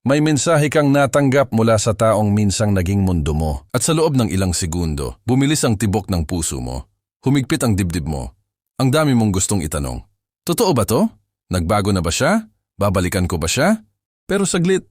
May mensahe kang natanggap mula sa taong minsang naging mundo mo. At sa loob ng ilang segundo, bumilis ang tibok ng puso mo. Humigpit ang dibdib mo. Ang dami mong gustong itanong. Totoo ba to? Nagbago na ba siya? Babalikan ko ba siya? Pero saglit.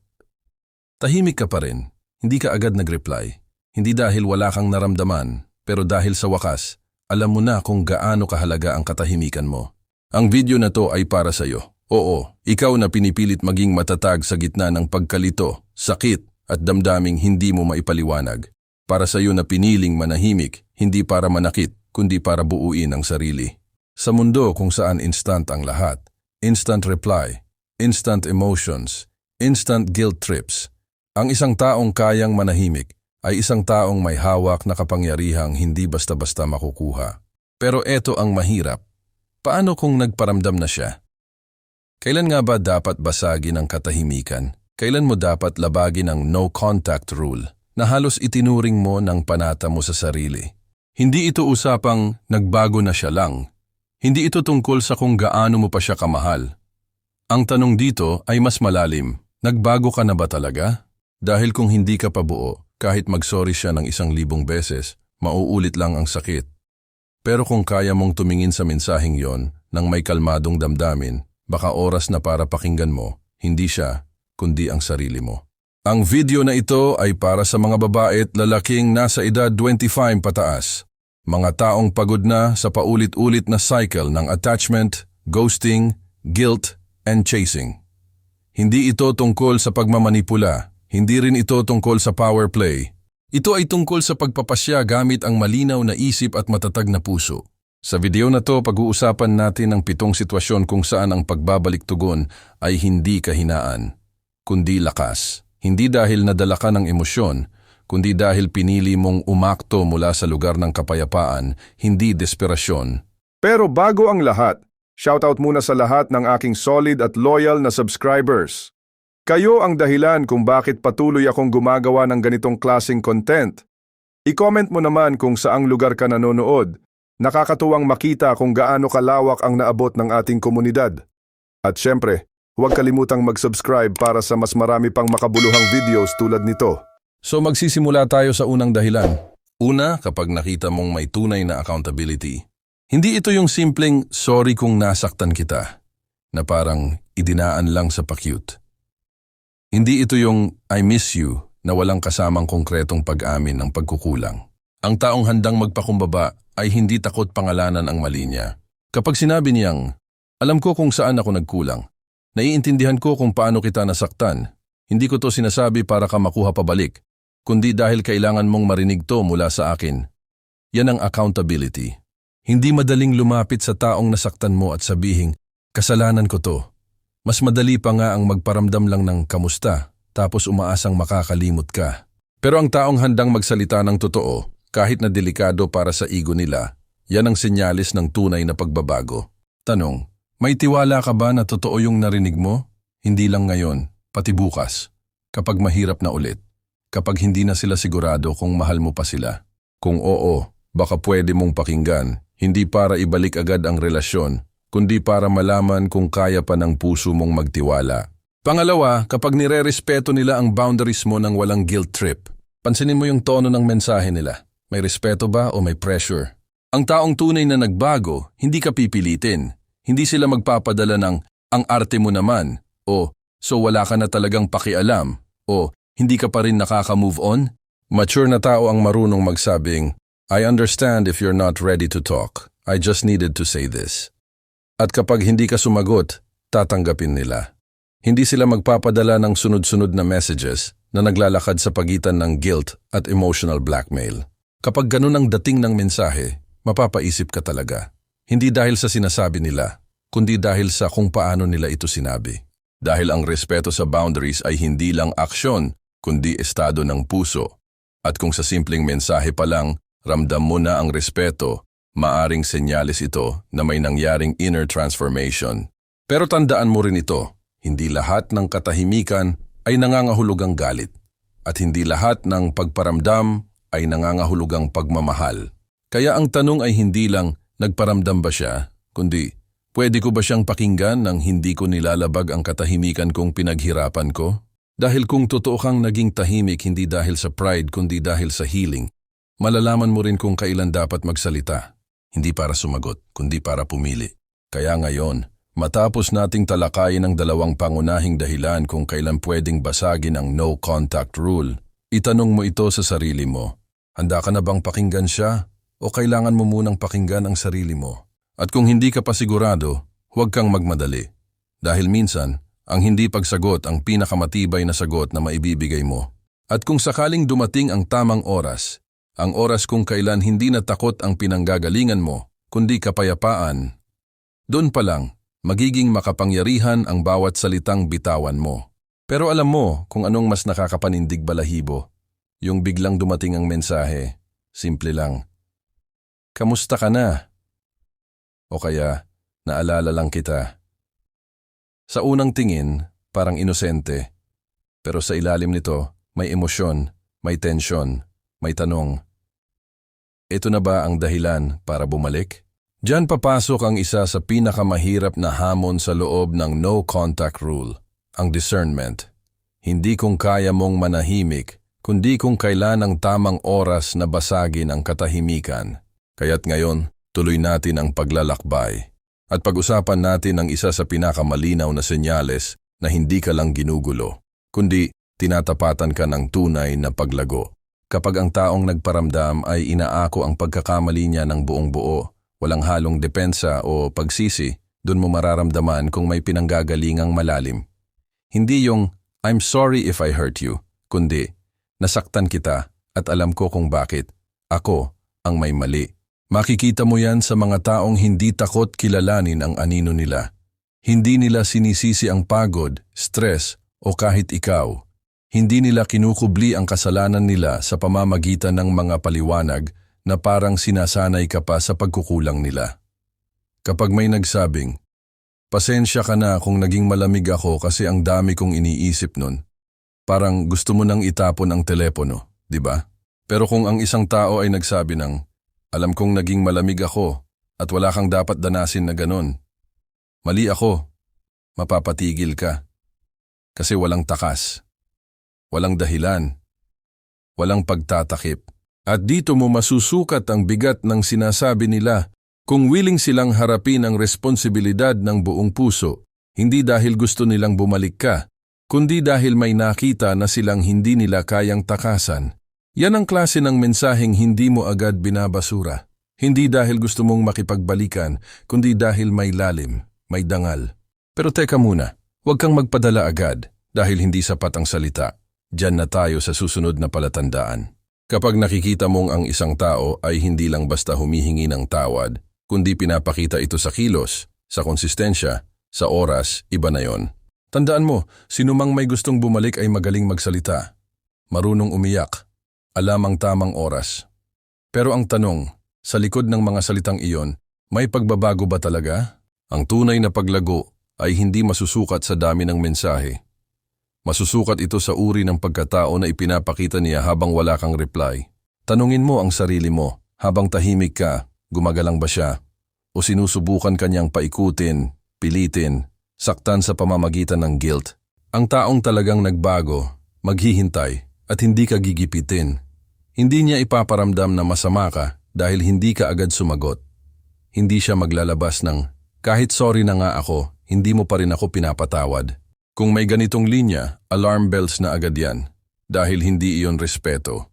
Tahimik ka pa rin. Hindi ka agad nag-reply. Hindi dahil wala kang naramdaman, pero dahil sa wakas, alam mo na kung gaano kahalaga ang katahimikan mo. Ang video na to ay para sa'yo. Oo, ikaw na pinipilit maging matatag sa gitna ng pagkalito, sakit at damdaming hindi mo maipaliwanag. Para sa iyo na piniling manahimik, hindi para manakit, kundi para buuin ang sarili. Sa mundo kung saan instant ang lahat, instant reply, instant emotions, instant guilt trips, ang isang taong kayang manahimik ay isang taong may hawak na kapangyarihang hindi basta-basta makukuha. Pero eto ang mahirap. Paano kung nagparamdam na siya? Kailan nga ba dapat basagin ang katahimikan? Kailan mo dapat labagin ang no contact rule na halos itinuring mo ng panata mo sa sarili? Hindi ito usapang nagbago na siya lang. Hindi ito tungkol sa kung gaano mo pa siya kamahal. Ang tanong dito ay mas malalim. Nagbago ka na ba talaga? Dahil kung hindi ka pa buo, kahit magsorry siya ng isang libong beses, mauulit lang ang sakit. Pero kung kaya mong tumingin sa mensaheng yon ng may kalmadong damdamin, baka oras na para pakinggan mo, hindi siya, kundi ang sarili mo. Ang video na ito ay para sa mga babae at lalaking nasa edad 25 pataas. Mga taong pagod na sa paulit-ulit na cycle ng attachment, ghosting, guilt, and chasing. Hindi ito tungkol sa pagmamanipula, hindi rin ito tungkol sa power play. Ito ay tungkol sa pagpapasya gamit ang malinaw na isip at matatag na puso. Sa video na to, pag-uusapan natin ang pitong sitwasyon kung saan ang pagbabalik tugon ay hindi kahinaan, kundi lakas. Hindi dahil nadala ka ng emosyon, kundi dahil pinili mong umakto mula sa lugar ng kapayapaan, hindi desperasyon. Pero bago ang lahat, shoutout muna sa lahat ng aking solid at loyal na subscribers. Kayo ang dahilan kung bakit patuloy akong gumagawa ng ganitong klasing content. I-comment mo naman kung saang lugar ka nanonood. Nakakatuwang makita kung gaano kalawak ang naabot ng ating komunidad. At syempre, huwag kalimutang mag-subscribe para sa mas marami pang makabuluhang videos tulad nito. So magsisimula tayo sa unang dahilan. Una, kapag nakita mong may tunay na accountability. Hindi ito yung simpleng sorry kung nasaktan kita, na parang idinaan lang sa pa-cute. Hindi ito yung I miss you na walang kasamang konkretong pag-amin ng pagkukulang. Ang taong handang magpakumbaba ay hindi takot pangalanan ang mali niya. Kapag sinabi niyang, alam ko kung saan ako nagkulang, naiintindihan ko kung paano kita nasaktan, hindi ko to sinasabi para ka makuha pabalik, kundi dahil kailangan mong marinig to mula sa akin. Yan ang accountability. Hindi madaling lumapit sa taong nasaktan mo at sabihin, kasalanan ko to. Mas madali pa nga ang magparamdam lang ng kamusta tapos umaasang makakalimot ka. Pero ang taong handang magsalita ng totoo, kahit na delikado para sa ego nila, yan ang senyalis ng tunay na pagbabago. Tanong, may tiwala ka ba na totoo yung narinig mo? Hindi lang ngayon, pati bukas. Kapag mahirap na ulit. Kapag hindi na sila sigurado kung mahal mo pa sila. Kung oo, baka pwede mong pakinggan, hindi para ibalik agad ang relasyon, kundi para malaman kung kaya pa ng puso mong magtiwala. Pangalawa, kapag nire-respeto nila ang boundaries mo ng walang guilt trip, pansinin mo yung tono ng mensahe nila. May respeto ba o may pressure? Ang taong tunay na nagbago, hindi ka pipilitin. Hindi sila magpapadala ng ang arte mo naman o so wala ka na talagang pakialam o hindi ka pa rin nakaka-move on. Mature na tao ang marunong magsabing, I understand if you're not ready to talk. I just needed to say this. At kapag hindi ka sumagot, tatanggapin nila. Hindi sila magpapadala ng sunod-sunod na messages na naglalakad sa pagitan ng guilt at emotional blackmail. Kapag ganun ang dating ng mensahe, mapapaisip ka talaga. Hindi dahil sa sinasabi nila, kundi dahil sa kung paano nila ito sinabi. Dahil ang respeto sa boundaries ay hindi lang aksyon, kundi estado ng puso. At kung sa simpleng mensahe pa lang, ramdam mo na ang respeto, maaring senyalis ito na may nangyaring inner transformation. Pero tandaan mo rin ito, hindi lahat ng katahimikan ay nangangahulugang galit. At hindi lahat ng pagparamdam ay nangangahulugang pagmamahal. Kaya ang tanong ay hindi lang nagparamdam ba siya, kundi pwede ko ba siyang pakinggan nang hindi ko nilalabag ang katahimikan kong pinaghirapan ko? Dahil kung totoo kang naging tahimik hindi dahil sa pride kundi dahil sa healing, malalaman mo rin kung kailan dapat magsalita. Hindi para sumagot, kundi para pumili. Kaya ngayon, matapos nating talakayin ang dalawang pangunahing dahilan kung kailan pwedeng basagin ang no contact rule, itanong mo ito sa sarili mo. Handa ka na bang pakinggan siya? O kailangan mo munang pakinggan ang sarili mo? At kung hindi ka pa sigurado, huwag kang magmadali. Dahil minsan, ang hindi pagsagot ang pinakamatibay na sagot na maibibigay mo. At kung sakaling dumating ang tamang oras, ang oras kung kailan hindi na takot ang pinanggagalingan mo, kundi kapayapaan, doon pa lang, magiging makapangyarihan ang bawat salitang bitawan mo. Pero alam mo kung anong mas nakakapanindig balahibo. Yung biglang dumating ang mensahe, simple lang. Kamusta ka na? O kaya, naalala lang kita. Sa unang tingin, parang inosente. Pero sa ilalim nito, may emosyon, may tensyon, may tanong. Ito na ba ang dahilan para bumalik? Diyan papasok ang isa sa pinakamahirap na hamon sa loob ng no contact rule, ang discernment. Hindi kung kaya mong manahimik, kundi kung kailan ang tamang oras na basagin ang katahimikan. Kaya't ngayon, tuloy natin ang paglalakbay. At pag-usapan natin ang isa sa pinakamalinaw na senyales na hindi ka lang ginugulo, kundi tinatapatan ka ng tunay na paglago. Kapag ang taong nagparamdam ay inaako ang pagkakamali niya ng buong buo, walang halong depensa o pagsisi, doon mo mararamdaman kung may pinanggagalingang malalim. Hindi yung, I'm sorry if I hurt you, kundi, nasaktan kita at alam ko kung bakit. Ako ang may mali. Makikita mo yan sa mga taong hindi takot kilalanin ang anino nila. Hindi nila sinisisi ang pagod, stress o kahit ikaw. Hindi nila kinukubli ang kasalanan nila sa pamamagitan ng mga paliwanag na parang sinasanay ka pa sa pagkukulang nila. Kapag may nagsabing, Pasensya ka na kung naging malamig ako kasi ang dami kong iniisip nun. Parang gusto mo nang itapon ang telepono, di ba? Pero kung ang isang tao ay nagsabi ng, Alam kong naging malamig ako at wala kang dapat danasin na ganon. Mali ako. Mapapatigil ka. Kasi walang takas. Walang dahilan. Walang pagtatakip. At dito mo masusukat ang bigat ng sinasabi nila kung willing silang harapin ang responsibilidad ng buong puso, hindi dahil gusto nilang bumalik ka, kundi dahil may nakita na silang hindi nila kayang takasan. Yan ang klase ng mensaheng hindi mo agad binabasura. Hindi dahil gusto mong makipagbalikan, kundi dahil may lalim, may dangal. Pero teka muna, huwag kang magpadala agad dahil hindi sapat ang salita. Diyan na tayo sa susunod na palatandaan. Kapag nakikita mong ang isang tao ay hindi lang basta humihingi ng tawad, kundi pinapakita ito sa kilos, sa konsistensya, sa oras, iba na yon. Tandaan mo, sinumang may gustong bumalik ay magaling magsalita. Marunong umiyak. Alam ang tamang oras. Pero ang tanong, sa likod ng mga salitang iyon, may pagbabago ba talaga? Ang tunay na paglago ay hindi masusukat sa dami ng mensahe. Masusukat ito sa uri ng pagkatao na ipinapakita niya habang wala kang reply. Tanungin mo ang sarili mo, habang tahimik ka, gumagalang ba siya? O sinusubukan kanyang paikutin, pilitin, saktan sa pamamagitan ng guilt? Ang taong talagang nagbago, maghihintay, at hindi ka gigipitin. Hindi niya ipaparamdam na masama ka dahil hindi ka agad sumagot. Hindi siya maglalabas ng, kahit sorry na nga ako, hindi mo pa rin ako pinapatawad. Kung may ganitong linya, alarm bells na agad yan. Dahil hindi iyon respeto.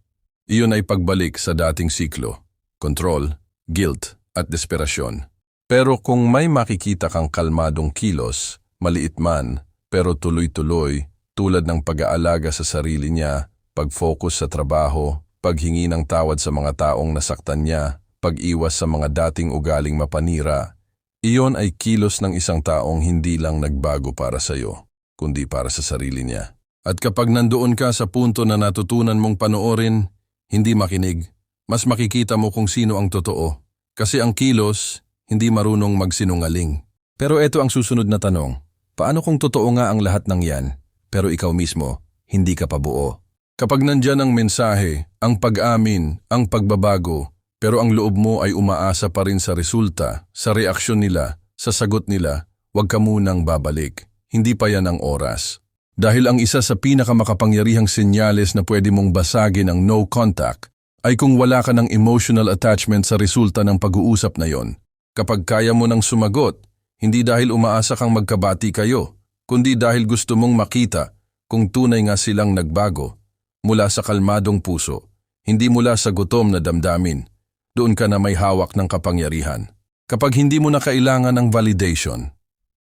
Iyon ay pagbalik sa dating siklo. Control, guilt, at desperasyon. Pero kung may makikita kang kalmadong kilos, maliit man, pero tuloy-tuloy, tulad ng pag-aalaga sa sarili niya, pag-focus sa trabaho, paghingi ng tawad sa mga taong nasaktan niya, pag-iwas sa mga dating ugaling mapanira, iyon ay kilos ng isang taong hindi lang nagbago para sa iyo kundi para sa sarili niya. At kapag nandoon ka sa punto na natutunan mong panoorin, hindi makinig, mas makikita mo kung sino ang totoo. Kasi ang kilos, hindi marunong magsinungaling. Pero ito ang susunod na tanong. Paano kung totoo nga ang lahat ng yan, pero ikaw mismo, hindi ka pa buo? Kapag nandyan ang mensahe, ang pag-amin, ang pagbabago, pero ang loob mo ay umaasa pa rin sa resulta, sa reaksyon nila, sa sagot nila, huwag ka munang babalik. Hindi pa yan ang oras. Dahil ang isa sa pinakamakapangyarihang senyales na pwede mong basagin ang no contact ay kung wala ka ng emotional attachment sa resulta ng pag-uusap na yon. Kapag kaya mo nang sumagot, hindi dahil umaasa kang magkabati kayo, kundi dahil gusto mong makita kung tunay nga silang nagbago mula sa kalmadong puso, hindi mula sa gutom na damdamin. Doon ka na may hawak ng kapangyarihan. Kapag hindi mo na kailangan ng validation,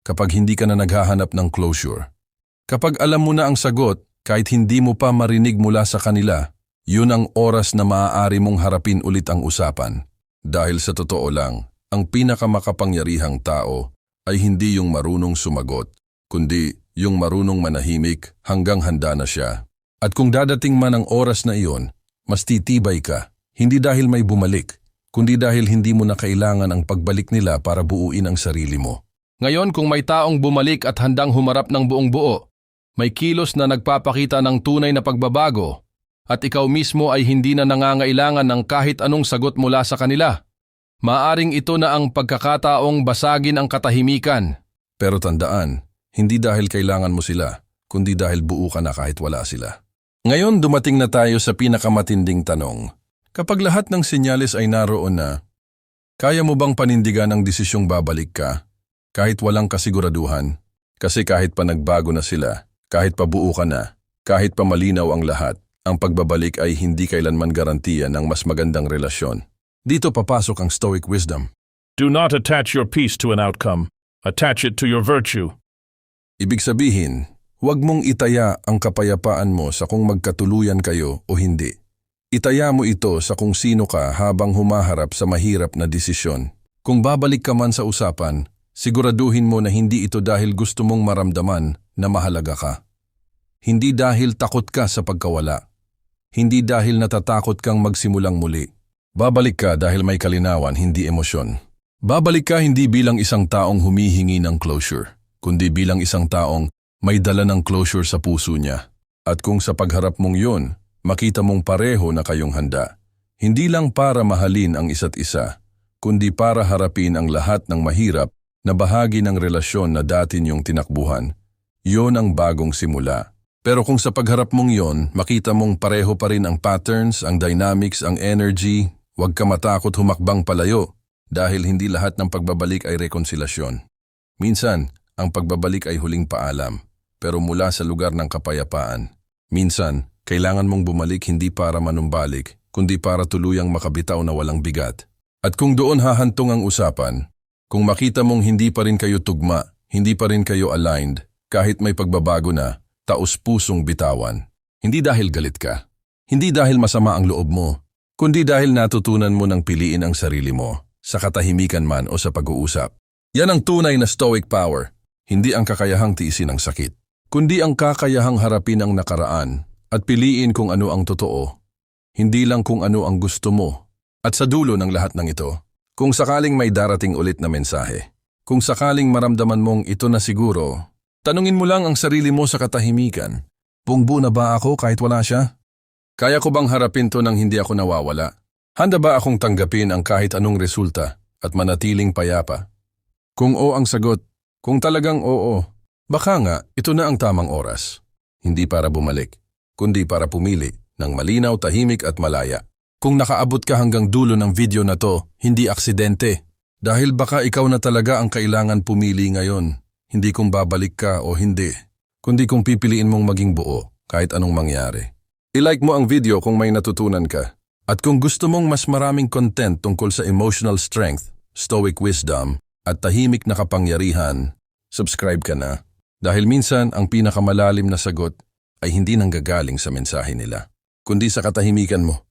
kapag hindi ka na naghahanap ng closure, kapag alam mo na ang sagot kahit hindi mo pa marinig mula sa kanila, yun ang oras na maaari mong harapin ulit ang usapan. Dahil sa totoo lang, ang pinakamakapangyarihang tao ay hindi yung marunong sumagot, kundi yung marunong manahimik hanggang handa na siya. At kung dadating man ang oras na iyon, mas titibay ka, hindi dahil may bumalik, kundi dahil hindi mo na kailangan ang pagbalik nila para buuin ang sarili mo. Ngayon kung may taong bumalik at handang humarap ng buong buo, may kilos na nagpapakita ng tunay na pagbabago, at ikaw mismo ay hindi na nangangailangan ng kahit anong sagot mula sa kanila. Maaring ito na ang pagkakataong basagin ang katahimikan. Pero tandaan, hindi dahil kailangan mo sila, kundi dahil buo ka na kahit wala sila. Ngayon dumating na tayo sa pinakamatinding tanong. Kapag lahat ng senyales ay naroon na, kaya mo bang panindigan ang desisyong babalik ka? Kahit walang kasiguraduhan? Kasi kahit pa nagbago na sila, kahit pa buo ka na, kahit pa malinaw ang lahat, ang pagbabalik ay hindi kailanman garantiya ng mas magandang relasyon. Dito papasok ang Stoic Wisdom. Do not attach your peace to an outcome. Attach it to your virtue. Ibig sabihin, huwag mong itaya ang kapayapaan mo sa kung magkatuluyan kayo o hindi. Itaya mo ito sa kung sino ka habang humaharap sa mahirap na desisyon. Kung babalik ka man sa usapan, siguraduhin mo na hindi ito dahil gusto mong maramdaman na mahalaga ka. Hindi dahil takot ka sa pagkawala. Hindi dahil natatakot kang magsimulang muli. Babalik ka dahil may kalinawan, hindi emosyon. Babalik ka hindi bilang isang taong humihingi ng closure, kundi bilang isang taong may dala ng closure sa puso niya. At kung sa pagharap mong yun, makita mong pareho na kayong handa. Hindi lang para mahalin ang isa't isa, kundi para harapin ang lahat ng mahirap na bahagi ng relasyon na dati niyong tinakbuhan. Yon ang bagong simula. Pero kung sa pagharap mong yon, makita mong pareho pa rin ang patterns, ang dynamics, ang energy, huwag ka matakot humakbang palayo dahil hindi lahat ng pagbabalik ay rekonsilasyon. Minsan, ang pagbabalik ay huling paalam, pero mula sa lugar ng kapayapaan. Minsan, kailangan mong bumalik hindi para manumbalik, kundi para tuluyang makabitaw na walang bigat. At kung doon hahantong ang usapan, kung makita mong hindi pa rin kayo tugma, hindi pa rin kayo aligned, kahit may pagbabago na, taos pusong bitawan. Hindi dahil galit ka, hindi dahil masama ang loob mo, kundi dahil natutunan mo ng piliin ang sarili mo, sa katahimikan man o sa pag-uusap. Yan ang tunay na stoic power, hindi ang kakayahang tiisin ang sakit, kundi ang kakayahang harapin ang nakaraan at piliin kung ano ang totoo, hindi lang kung ano ang gusto mo. At sa dulo ng lahat ng ito, kung sakaling may darating ulit na mensahe, kung sakaling maramdaman mong ito na siguro, tanungin mo lang ang sarili mo sa katahimikan, pungbu na ba ako kahit wala siya? Kaya ko bang harapin to nang hindi ako nawawala? Handa ba akong tanggapin ang kahit anong resulta at manatiling payapa? Kung oo ang sagot, kung talagang oo, baka nga ito na ang tamang oras. Hindi para bumalik, kundi para pumili ng malinaw, tahimik at malaya. Kung nakaabot ka hanggang dulo ng video na to, hindi aksidente. Dahil baka ikaw na talaga ang kailangan pumili ngayon. Hindi kung babalik ka o hindi, kundi kung pipiliin mong maging buo kahit anong mangyari. I-like mo ang video kung may natutunan ka. At kung gusto mong mas maraming content tungkol sa emotional strength, stoic wisdom, at tahimik na kapangyarihan, subscribe ka na. Dahil minsan ang pinakamalalim na sagot ay hindi nanggagaling sa mensahe nila, kundi sa katahimikan mo.